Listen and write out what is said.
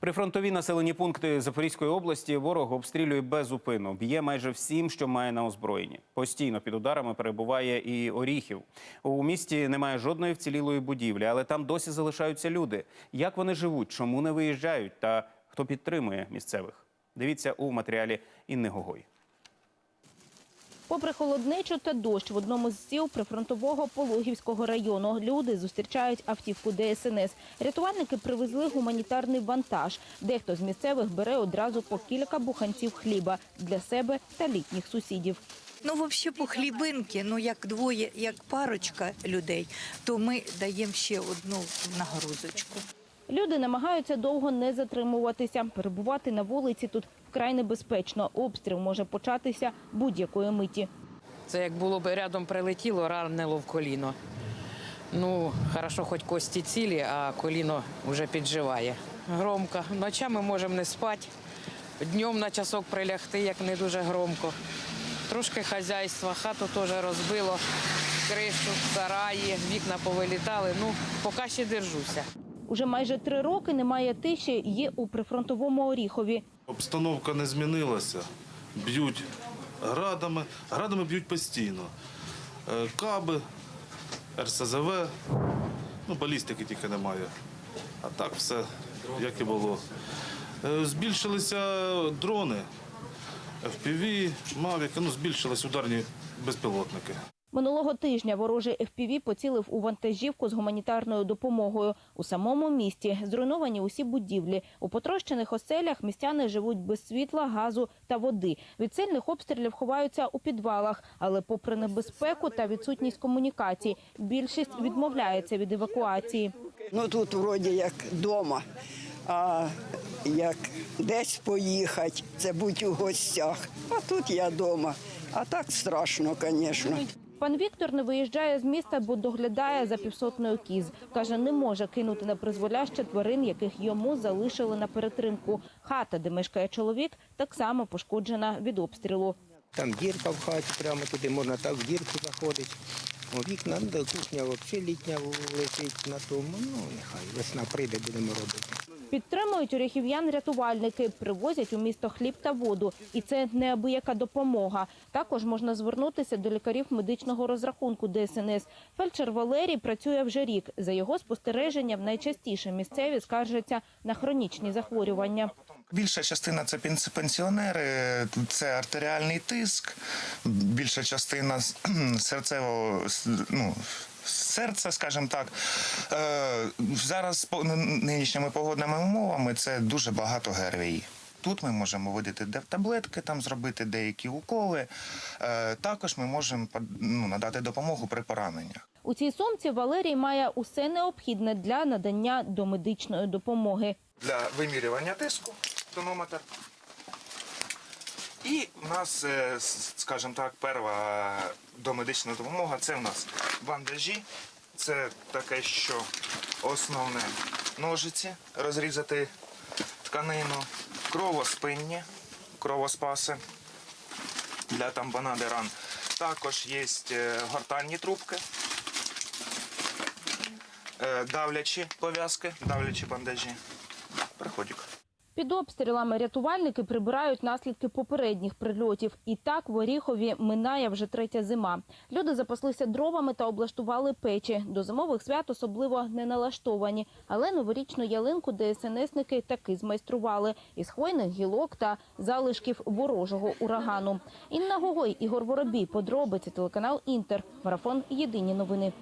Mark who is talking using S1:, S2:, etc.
S1: Прифронтові населені пункти Запорізької області ворог обстрілює безупину. Б'є майже всім, що має на озброєнні. Постійно під ударами перебуває і Оріхів. У місті немає жодної вцілілої будівлі, але там досі залишаються люди. Як вони живуть, чому не виїжджають та хто підтримує місцевих? Дивіться у матеріалі Інни Гогой.
S2: Попри холоднечу та дощ в одному з сіл прифронтового Пологівського району люди зустрічають автівку ДСНС. Рятувальники привезли гуманітарний вантаж. Дехто з місцевих бере одразу по кілька буханців хліба для себе та літніх сусідів.
S3: Ну, взагалі, по хлібинки, ну як двоє, як парочка людей, то ми даємо ще одну нагрузочку.
S2: Люди намагаються довго не затримуватися. Перебувати на вулиці тут вкрай небезпечно. Обстріл може початися будь-якої миті.
S4: Це як було б рядом прилетіло, ранило в коліно. Ну, хорошо, хоч кості цілі, а коліно вже підживає. Громко. Ночами можемо не спати, днем на часок прилягти, як не дуже громко. Трошки хазяйства, хату теж розбило, кришу, сараї, вікна повилітали. Ну, поки ще держуся.
S2: Уже майже три роки немає тиші. Є у прифронтовому Оріхові.
S5: Обстановка не змінилася. Б'ють градами, градами б'ють постійно. Е, Каби, РСЗВ, ну, балістики тільки немає. А так все, як і було. Е, Збільшилися дрони, FPV, Мавіки, ну, збільшились ударні безпілотники.
S2: Минулого тижня ворожий FPV поцілив у вантажівку з гуманітарною допомогою. У самому місті зруйновані усі будівлі. У потрощених оселях містяни живуть без світла, газу та води. Від сильних обстрілів ховаються у підвалах, але попри небезпеку та відсутність комунікацій, більшість відмовляється від евакуації.
S6: Ну тут вроді як вдома, а як десь поїхати, це будь у гостях. А тут я вдома. А так страшно, звісно.
S2: Пан Віктор не виїжджає з міста, бо доглядає за півсотнею кіз. Каже, не може кинути на призволяще тварин, яких йому залишили на перетримку. Хата, де мешкає чоловік, так само пошкоджена від обстрілу.
S7: Там дірка в хаті, прямо туди можна так в дірку заходити. Вікна, ну, кухня взагалі літня летить на тому. Ну, нехай весна прийде, будемо робити.
S2: Підтримують оріхів'ян рятувальники, привозять у місто хліб та воду. І це неабияка допомога. Також можна звернутися до лікарів медичного розрахунку ДСНС. Фельдшер Валерій працює вже рік. За його спостереженням найчастіше місцеві скаржаться на хронічні захворювання.
S8: Більша частина це пенс- пенсіонери, це артеріальний тиск, більша частина кхм, серцевого с- ну, серця, скажімо так. Е, зараз по нинішніми погодними умовами це дуже багато ГРВІ. Тут ми можемо видати де- таблетки, там зробити деякі уколи. Е, також ми можемо ну, надати допомогу при пораненнях.
S2: У цій сумці Валерій має усе необхідне для надання домедичної допомоги.
S8: для вимірювання тиску, тонометр. І у нас, е, скажімо так, перша домедична допомога це у нас бандажі. Це таке, що основне ножиці, розрізати тканину, кровоспинні, кровоспаси для тампонади ран. Також є е, гортанні трубки, е, давлячі пов'язки, давлячі бандажі. Приходик.
S2: Під обстрілами рятувальники прибирають наслідки попередніх прильотів. І так в Оріхові минає вже третя зима. Люди запаслися дровами та облаштували печі. До зимових свят особливо не налаштовані. Але новорічну ялинку ДСНСники таки змайстрували із хвойних гілок та залишків ворожого урагану. Інна Гогой, Ігор Воробій, подробиці телеканал Інтер. Марафон Єдині новини.